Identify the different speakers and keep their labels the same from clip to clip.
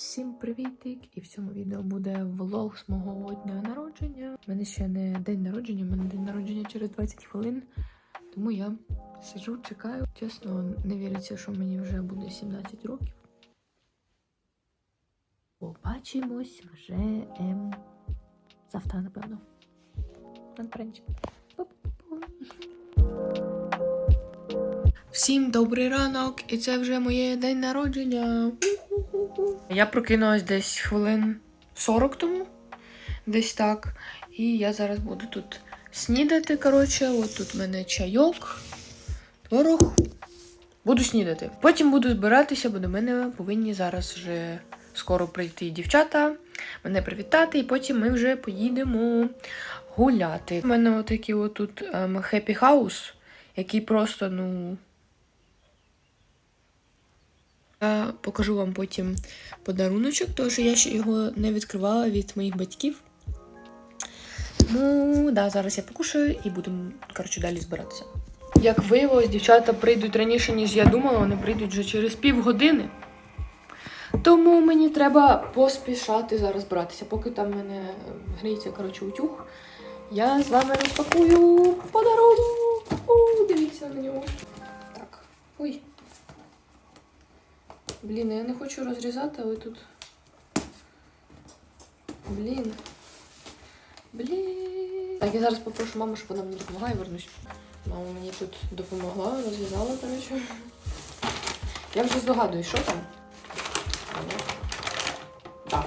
Speaker 1: Всім привітик! І в цьому відео буде влог з мого дня народження. У мене ще не день народження, у мене день народження через 20 хвилин. Тому я сиджу, чекаю. Чесно, не віриться, що мені вже буде 17 років. Побачимось вже ем, завтра, напевно. На. Всім добрий ранок, і це вже моє день народження. Я прокинулась десь хвилин 40 тому, десь так. І я зараз буду тут снідати. Коротше, от тут в мене чайок, творог. Буду снідати. Потім буду збиратися, бо до мене повинні зараз вже скоро прийти дівчата, мене привітати, і потім ми вже поїдемо гуляти. У мене отакий отут ем, хеппі хаус, який просто, ну. Я покажу вам потім подаруночок, тому що я ще його не відкривала від моїх батьків. Ну, да, зараз я покушаю і будемо, коротше, далі збиратися. Як виявилось, дівчата прийдуть раніше, ніж я думала, вони прийдуть вже через півгодини. Тому мені треба поспішати зараз братися. Поки там мене гріється, коротше, утюг, я з вами розпакую подарунок. О, дивіться на нього. Так. Ой. Блін, я не хочу розрізати, але тут. Блін. Блін. Так, я зараз попрошу маму, щоб вона мені допомогла і вернусь. Мама мені тут допомогла, розв'язала, коротше. Я вже здогадуюсь, що там. Так,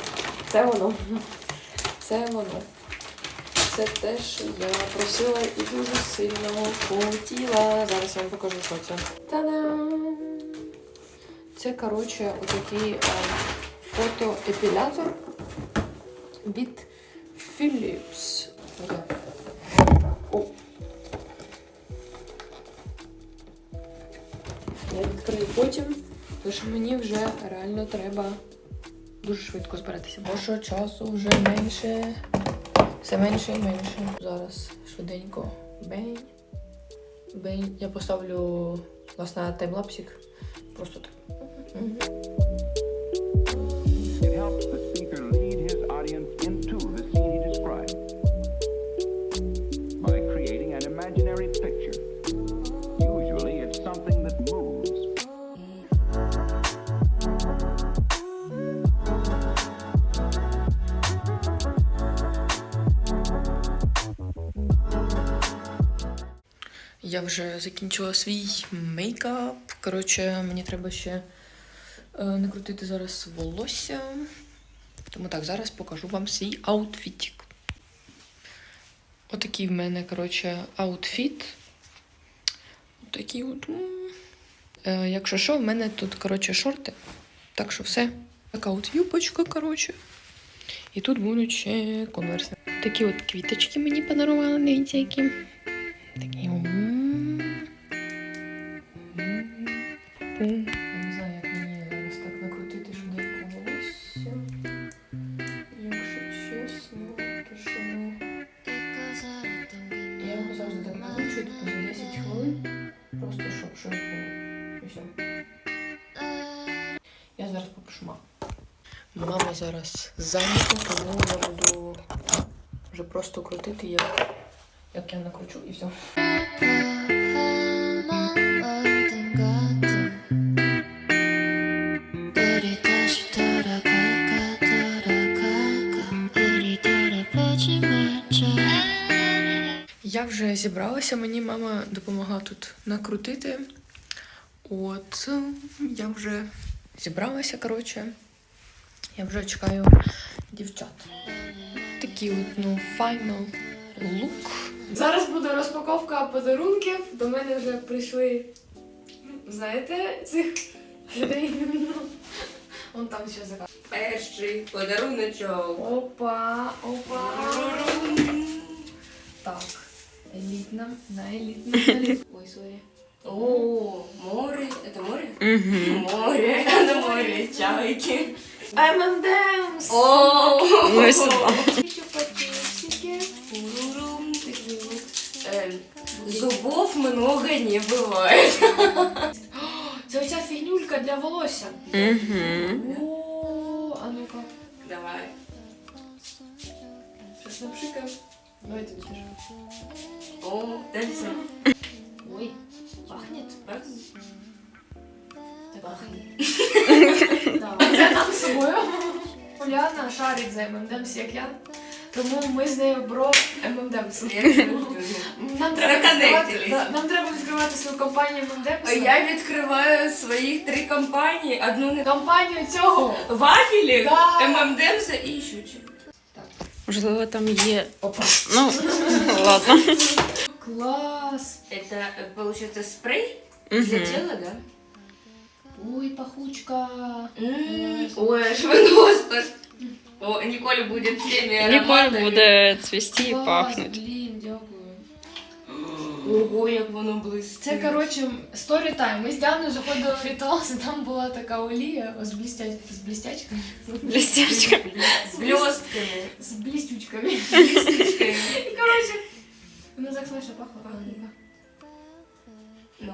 Speaker 1: це воно. Це воно. Це те, що я просила і дуже сильно хотіла. Зараз я вам покажу, що це. Та-дам! Це, коротше, отакий е, фотоепілятор від Philips. О. Я відкрию потім, тому що мені вже реально треба дуже швидко збиратися. Бо що часу вже менше, все менше і менше. Зараз швиденько бень. Бень. Я поставлю власне таймлапсик. Просто так. Я вже закінчила свій мейкап. Коротше, мені треба ще е, накрутити зараз волосся. Тому так, зараз покажу вам свій аутфітик. Отакий в мене, коротше, аутфіт. Отакий от. Е, якщо що, в мене тут, коротше, шорти. Так що все. Така от юбочка, коротше. І тут будуть ще конверси. Такі от квіточки мені подарували, дивіться, які. Такі. Пум. Мама зараз зайнята, тому я буду вже просто крутити, як, як я накручу і все. Я вже зібралася, мені мама допомогла тут накрутити. От я вже зібралася, коротше. Я вже чекаю дівчат. Такий от, ну, final look. Зараз буде розпаковка подарунків. До мене вже прийшли, знаєте, цих людей. Вон там ще заказ.
Speaker 2: Перший подаруночок.
Speaker 1: Опа, опа. Так. Елітна, на елітна. Ой, сорі.
Speaker 2: О, море. Это море? Море. Это море. Чайки.
Speaker 1: M&M's!
Speaker 2: О,
Speaker 1: Ой, собака. Пакетики.
Speaker 2: Урурум. Такие вот. Эм, Зубов много не бывает.
Speaker 1: Це оця фігнюлька для волосся. О, а
Speaker 2: Давай.
Speaker 1: Щось напшикав. Давай тобі теж.
Speaker 2: О, дальше.
Speaker 1: Ой, пахнет.
Speaker 2: Пахнет.
Speaker 1: Так, Це нам з собою. Уляна шарить за ММДМС, як я. Тому ми з нею бро ММДМС. Нам треба, відкривати, да, нам треба відкривати свою компанію ММДМС.
Speaker 2: Я відкриваю своїх три компанії, одну не
Speaker 1: Компанію цього.
Speaker 2: Вафелі,
Speaker 1: Да.
Speaker 2: ММДМСа і ще чого.
Speaker 3: Можливо, там є.
Speaker 1: Опа.
Speaker 3: Ну, ладно.
Speaker 1: Клас.
Speaker 2: Это, э, получается, спрей для
Speaker 3: Мгм.
Speaker 2: тела, да?
Speaker 1: Ой, пахучка.
Speaker 2: Ой, аж. О, Николь будет всеми ароматами.
Speaker 3: буде цвісти і
Speaker 1: Клас,
Speaker 3: пахнути.
Speaker 1: Блін, дякую.
Speaker 2: Ого, як воно блистить.
Speaker 1: Це, коротше, сторі тайм. Ми з Діаною заходили в ритуал, і там була така олія з, блістя... з блістячками.
Speaker 3: Блістячка.
Speaker 2: З блестками.
Speaker 1: З блістючками.
Speaker 2: блесточками.
Speaker 1: І, коротше, вона так смачно пахла.
Speaker 2: Ну,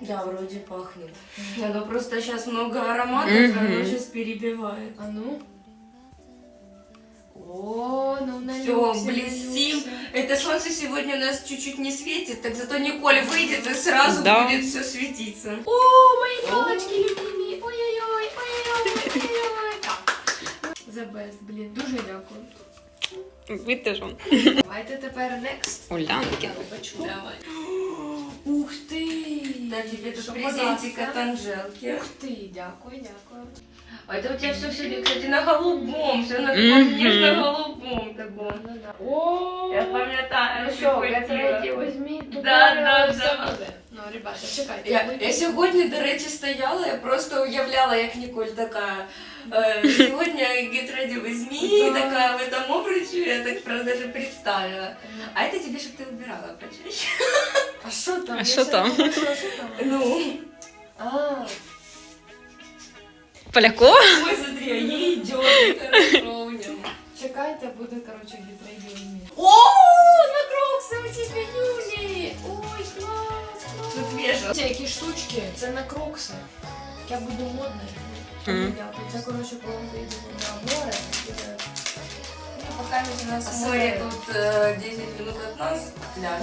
Speaker 2: да, вроде пахнет. Не, ну просто сейчас много ароматов, и оно
Speaker 3: Мгм.
Speaker 2: сейчас перебивает.
Speaker 1: А ну. О, ну на
Speaker 2: Всё, блестим. Это солнце сегодня у нас чуть-чуть не светит, так зато Николь выйдет и сразу
Speaker 3: Да.
Speaker 2: будет все светиться.
Speaker 1: О, мої палочки любимі. Ой-ой-ой, ой-ой-ой, ой-ой-ой. Так. The best, блін, дуже дякую.
Speaker 3: Ви теж вон.
Speaker 1: Давайте тепер next.
Speaker 3: Улянки.
Speaker 1: Бачу.
Speaker 2: Давай.
Speaker 1: Ух ти!
Speaker 2: Да, тебе тут презентик от Анжелки.
Speaker 1: Ух ты, дякую, дякую.
Speaker 2: А это у тебя все сегодня, кстати, на голубом, все на таком нежно-голубом таком.
Speaker 1: О,
Speaker 2: Я пам'ятаю,
Speaker 1: Ну
Speaker 2: що хотіла. Да, да, да.
Speaker 1: Ну, ребята, чекайте.
Speaker 2: Я,
Speaker 1: сегодня
Speaker 2: я сьогодні, до речі, стояла, я просто уявляла, як Ніколь така. Е, сьогодні Get Ready with Me,
Speaker 1: Да.
Speaker 2: така в этом обручі, я так правда даже представила. А это тебе, щоб ти вибирала почаще.
Speaker 1: А що там?
Speaker 3: А
Speaker 1: Я
Speaker 3: що
Speaker 1: ще
Speaker 3: там?
Speaker 1: не знайшла, що там?
Speaker 2: Ну,
Speaker 1: А,
Speaker 3: Полякова?
Speaker 2: ой, смотри, а їй йде, хорошо у ньому.
Speaker 1: чекайте, буде, коротше, Г3 візьміть.
Speaker 2: О,
Speaker 1: на крокси оці пенюлі! Ой, клас, клас.
Speaker 2: тут вежа.
Speaker 1: Ці які штучки, це на крокси. Я буду модна. Коротше, коли на море.
Speaker 2: Ну, пока у нас море тут е, 10 минут от нас пляж.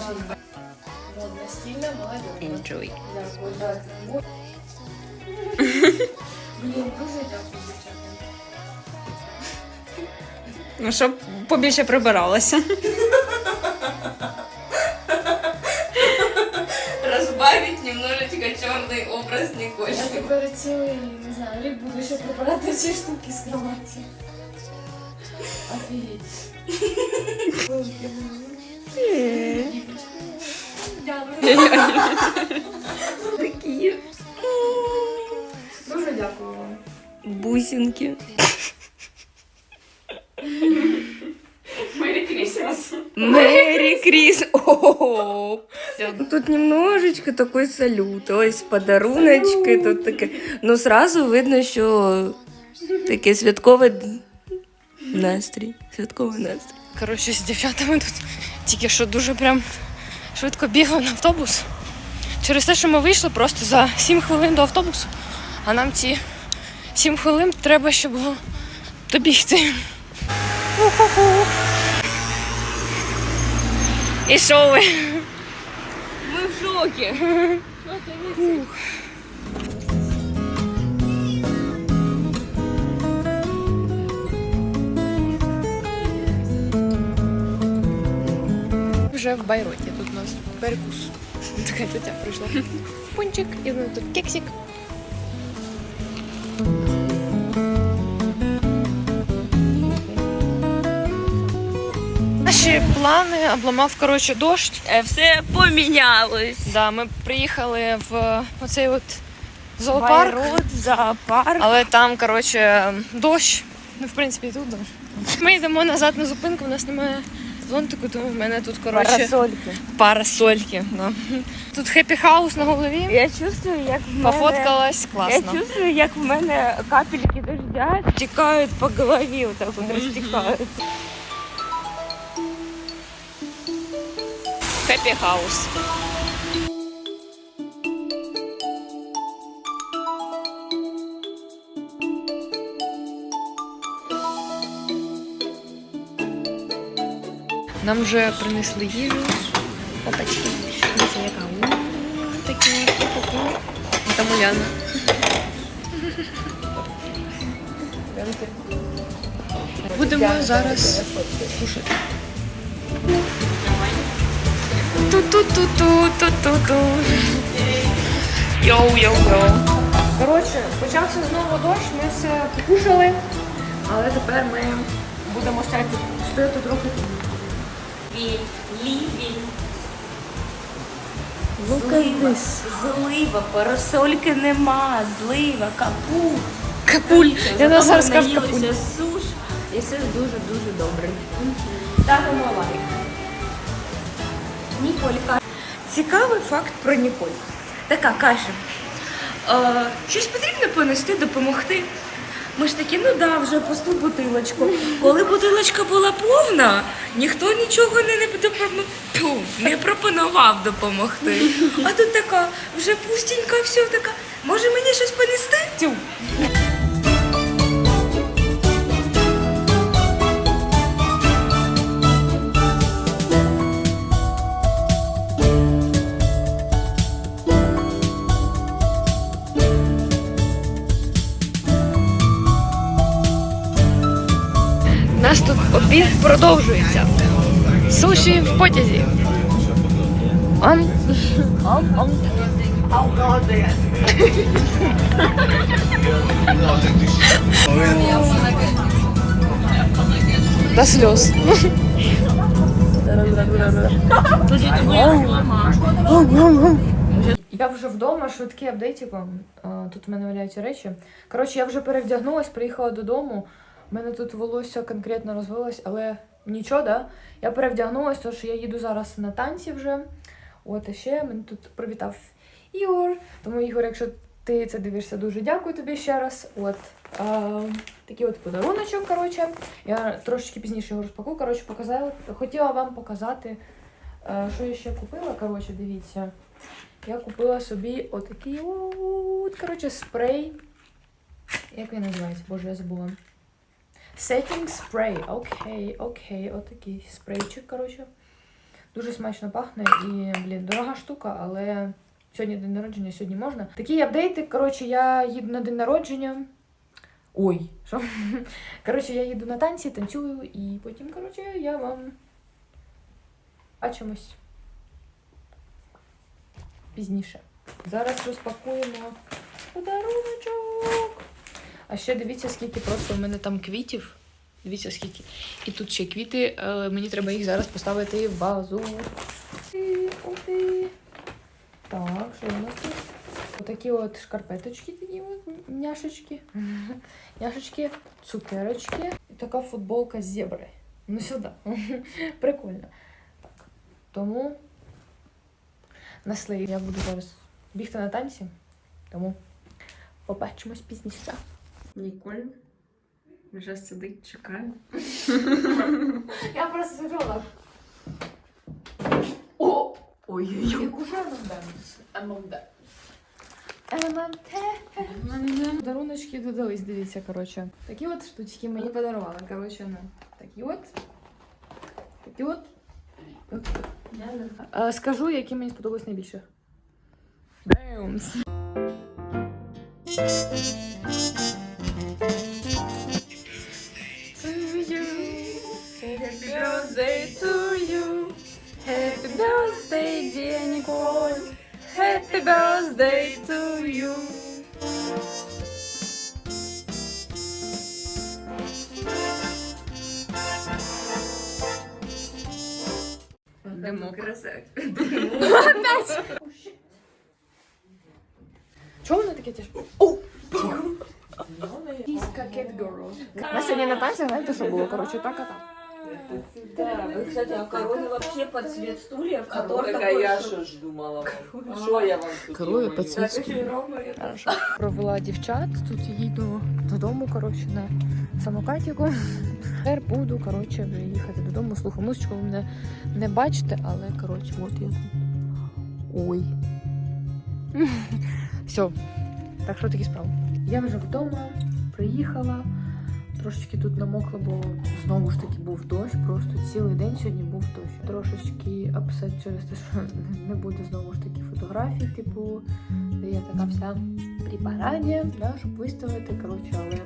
Speaker 3: Enjoy.
Speaker 1: Блін, дуже дякую, дівчата.
Speaker 3: Ну, щоб побільше прибиралася.
Speaker 2: немножечко чорний образ Ніколь.
Speaker 1: Я тепер цілий, не знаю, рік буду ще прибирати ці штуки з кроваті. Офігеть.
Speaker 3: Такі
Speaker 1: Дуже дякую вам.
Speaker 3: бусинки.
Speaker 2: Мэри Крис. Тут немножечко такой салют. То есть подаруночки тут таке. Ну сразу видно, що таке святковий настрій. Святковий настрій.
Speaker 1: Коротше, з дівчатами тут тільки що дуже прям швидко бігли на автобус. Через те, що ми вийшли просто за 7 хвилин до автобусу, а нам ці 7 хвилин треба ще було добігти. Уху-ху. І що ви?
Speaker 2: Ми в шокі.
Speaker 1: Вже в Байроті тут у нас перекус. Така тетя прийшла. Пончик, і тут кексик. Наші плани обламав, коротше, дощ.
Speaker 2: Все помінялось.
Speaker 1: Да, ми приїхали в оцей от зоопарк,
Speaker 2: зоопарк.
Speaker 1: але там, коротше, дощ. Ну, в принципі, і тут дощ. Ми йдемо назад на зупинку, у нас немає зонтику, тому в мене тут, коротше,
Speaker 2: Парасольки.
Speaker 1: парасольки. Да. Тут хеппі хаус на голові.
Speaker 2: Я чувствую, як в мене...
Speaker 1: Пофоткалась
Speaker 2: Я чувствую, як в мене капельки дождя стікають по голові, отак от розтікаються.
Speaker 1: Happy House. Нам вже принесли їжу. Опачки. Дивіться, яка такі Там Уляна. Будемо зараз кушати. Ту-ту-ту-ту-ту-ту-ту. Йоу-йоу-йоу. Коротше, почався знову дощ, ми все покушали, але тепер ми будемо стояти, стояти трохи тут.
Speaker 2: Злива, злива, парасольки нема, злива, капу.
Speaker 1: Капуль. Я зараз скажу капуль.
Speaker 2: суш, і все дуже-дуже добре. Ставимо лайк. Ніколь. Цікавий факт про Ніколь. Така каже, е, щось потрібно понести, допомогти. Ми ж такі, ну да, вже пусту бутилочку. Коли бутилочка була повна, ніхто нічого не, не, не пропонував допомогти. А тут така, вже пустенька, все така. Може мені щось понести? Тю.
Speaker 1: Обід продовжується. Суші в потязі. Ам. Ам, ам. До слез. Я вже вдома, швидкий апдейтик вам. Тут в мене валяються речі. Коротше, я вже перевдягнулась, приїхала додому. У мене тут волосся конкретно розвилось, але нічого, да? Я перевдягнулась, тому що я їду зараз на танці вже. От і ще мене тут привітав Ігор. Тому, Ігор, якщо ти це дивишся, дуже дякую тобі ще раз. От а, такий от подаруночок, коротше. Я трошечки пізніше його розпакую. Коротше, показала, хотіла вам показати, е, що я ще купила. Коротше, дивіться. Я купила собі отакий от, коротше, спрей. Як він називається? Боже, я забула. Setting spray. Окей, окей, отакий спрейчик, коротше. Дуже смачно пахне і, блін, дорога штука, але сьогодні день народження, сьогодні можна. Такий апдейти, коротше, я їду на день народження. Ой, що? Коротше, я їду на танці, танцюю, і потім, коротше, я вам бачимось пізніше. Зараз розпакуємо подаруночок. А ще дивіться, скільки просто в мене там квітів. Дивіться, скільки. І тут ще квіти. Е, мені треба їх зараз поставити в вазу. Так, що у нас тут? Отакі от шкарпеточки, такі от няшечки. Няшечки, цукерочки. І така футболка з зебри. Ну сюди. Прикольно. Так. Тому на слей я буду зараз бігти на танці. Тому побачимось пізніше.
Speaker 3: Ніколь вже сидить, чекає.
Speaker 1: Я просто сижу так. О!
Speaker 3: Ой-ой-ой.
Speaker 1: Яку ж ММД? ММД. Подаруночки додались, дивіться, коротше. Такі от штучки мені подарували. Коротше, на такі от. Такі от. от. Е, Скажу, які мені сподобались найбільше. Бемс. Birthday to you. Happy birthday, dear Nicole. Happy birthday to you.
Speaker 3: Димок.
Speaker 1: Чого воно таке тяжко? О! Кіска Cat Girl. На сьогодні на танцях, знаєте, що було? Коротше, так а так.
Speaker 2: Кстати, а короны вообще под цвет стульев, который
Speaker 4: Так, а я що ж думала? Що я вам тут?
Speaker 1: Керую
Speaker 4: думаю?
Speaker 1: по цвітську. Хорошо. Провела дівчат, тут їду додому, коротше, на самокатіку. Тепер буду, коротше, вже їхати додому. Слухаю музичку, ви мене не бачите, але, коротше, от я тут. Ой. Все. Так що такі справи. Я вже вдома, приїхала, Трошечки тут намокла, бо знову ж таки був дощ. Просто цілий день сьогодні був дощ. Трошечки апсет через те, що не буде знову ж таки фотографій, типу, де я така вся при параді, да, щоб виставити. Коротше, але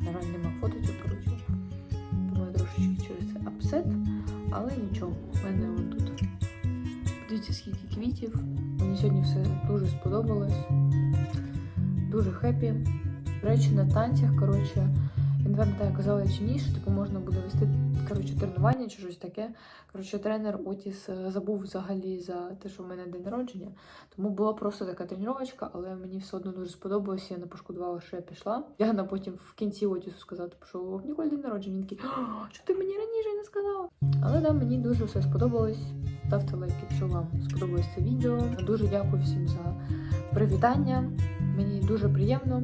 Speaker 1: на нема фоточок, коротше. Тому я трошечки через це апсет, але нічого, в мене он тут. Подивіться, скільки квітів. Мені сьогодні все дуже сподобалось. Дуже хеппі. Речі, на танцях, коротше, не пам'ятаю, казала чи ні, що типу можна буде вести коротше, тренування чи щось таке. Коротше, тренер Отіс е, забув взагалі за те, що в мене день народження. Тому була просто така тренувачка, але мені все одно дуже сподобалося. Я не пошкодувала, що я пішла. Я на потім в кінці Отісу сказала, типу, що в Ніколь день народження. Він такий, що ти мені раніше не сказала? Але да, мені дуже все сподобалось. Ставте лайк, якщо вам сподобалось це відео. Дуже дякую всім за привітання. Мені дуже приємно.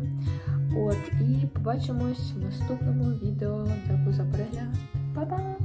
Speaker 1: От, і побачимось в наступному відео. Дякую за перегляд. Па-па!